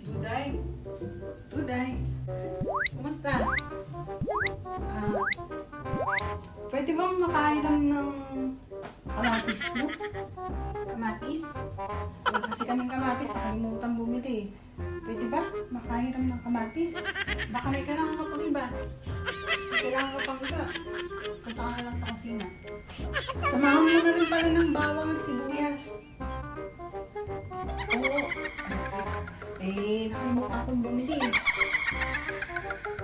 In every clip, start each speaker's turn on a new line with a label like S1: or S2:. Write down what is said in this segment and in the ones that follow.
S1: Duday? Duday? Kumusta? Ah, pwede bang makailam ng kamatis mo? Kamatis? Wala kasi kaming kamatis, nakalimutan bumili. Pwede ba makahiram ng kamatis? Baka may kailangan ka pang iba. May kailangan ka pang iba. Punta ka na lang sa kusina. Samahan mo na rin pala ng bawang Eh, nakalimutan kong bumili.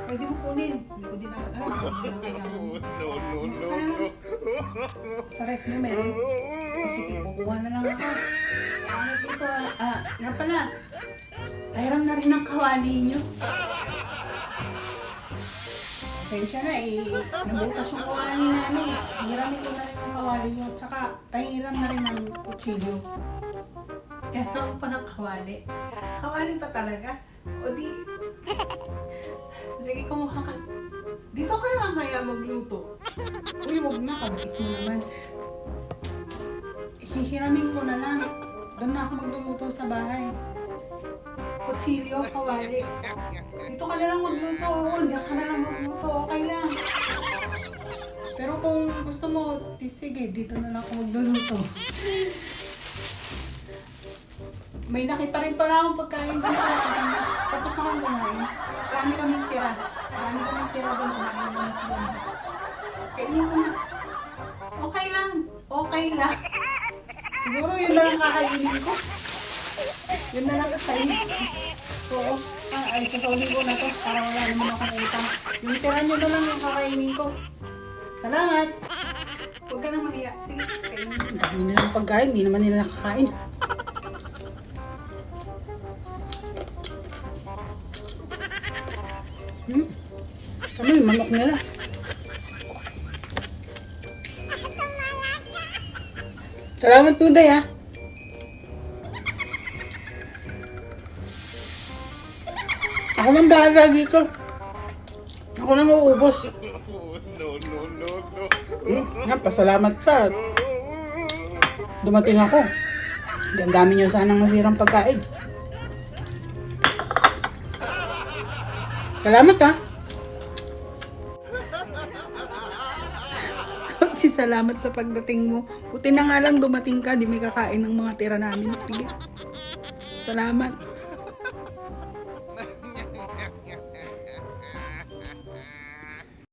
S1: Pwede mo kunin. Hindi ko din alam. Kailangan mo.
S2: No, no, no, no.
S1: Sa ref mo meron. O sige, kukuha na lang ako. Ano dito ah, ah, nga pala. Ayram na rin ang kawali nyo. Pasensya na eh. Nabutas yung kawali namin. Hiramin ko na rin ang kawali nyo. Tsaka pahiram na rin ang kutsilyo. Kailangan pa ng kawali. Kawali pa talaga. O di... Sige, kumuha ka. Dito ka lang kaya magluto. Uy, wag na. Kabit mo naman. Hihiramin ko na lang. Doon na ako magluluto sa bahay. Kutsilyo, kawali. Dito ka na lang magluto. Oo, diyan ka na lang magluto. Okay lang. Pero kung gusto mo, sige, dito na lang ako magluluto. May nakita rin pala akong pagkain dun sa Tapos na akong kumain. Marami kaming tira. Marami kaming tira doon. Kumain mo na sila. Kainin mo na. Okay lang. Okay lang. Siguro yun na lang kakainin ko. Yun na lang kasainin. Oo. Ah, ay, sasaulin ko na to para wala naman akong utang. Yung tira nyo na lang yung kakainin ko. Salamat! Huwag ka na mahiya. Sige, kainin. Ang dami nilang pagkain. Hindi naman nila nakakain. Hmm? Ano yung manok nila? Salamat po, Day, ha? Ako nang bahala dito. Ako nang uubos.
S2: No, no, no, no.
S1: Hmm, nga, pasalamat ka. Dumating ako. Ang dami nyo sanang nasirang pagkain. Salamat ha. Si salamat sa pagdating mo. Buti na nga lang dumating ka, di may kakain ng mga tira namin. Sige. Salamat.